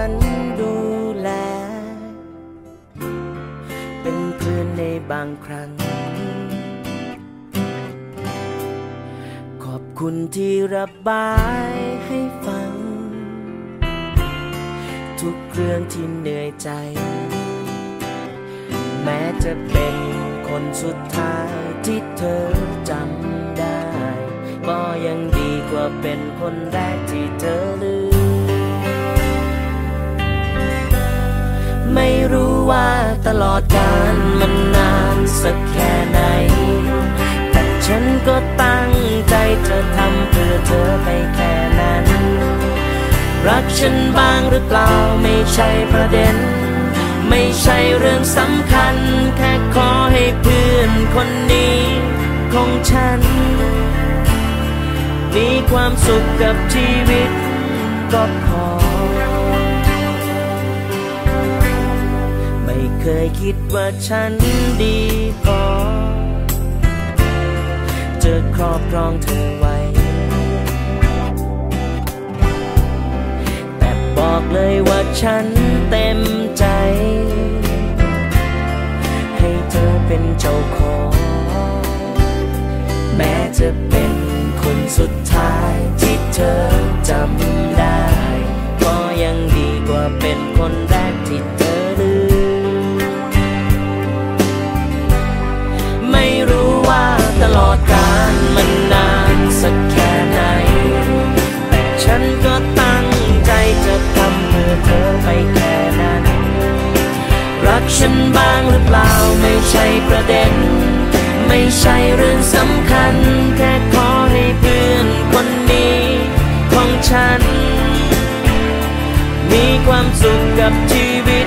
ันดูแล เป็นเพื่อนในบางครั้ง ขอบคุณที่ระบายให้ฟัง ทุกเรื่องที่เหนื่อยใจ แม้จะเป็นคนสุดท้ายที่เธอจำได้ ก็ยังดีกว่าเป็นคนแรกที่เธอลืม ตลอดกาลมันนานสักแค่ไหน แต่ฉันก็ตั้งใจจะทำเพื่อเธอไปแค่นั้น รักฉันบ้างหรือเปล่าไม่ใช่ประเด็น ไม่ใช่เรื่องสำคัญ แค่ขอให้เพื่อนคนนี้ของฉัน มีความสุขกับชีวิตก็พ ไม่เคยคิดว่าฉันดีพอจะครอบครองเธอไว้ แต่บอกเลยว่าฉันเต็มใจ ให้เธอเป็นเจ้าของ แม้จะเป็นคนสุดท้ายที่เธอจำ ลอดกาลมันนานสักแค่ไหน แต่ฉันก็ตั้งใจจะทำเพื่อเธอไปแค่นั้น รักฉันบ้างหรือเปล่าไม่ใช่ประเด็น ไม่ใช่เรื่องสำคัญ แค่ขอให้เพื่อนคนนี้ของฉัน มีความสุขกับชีวิต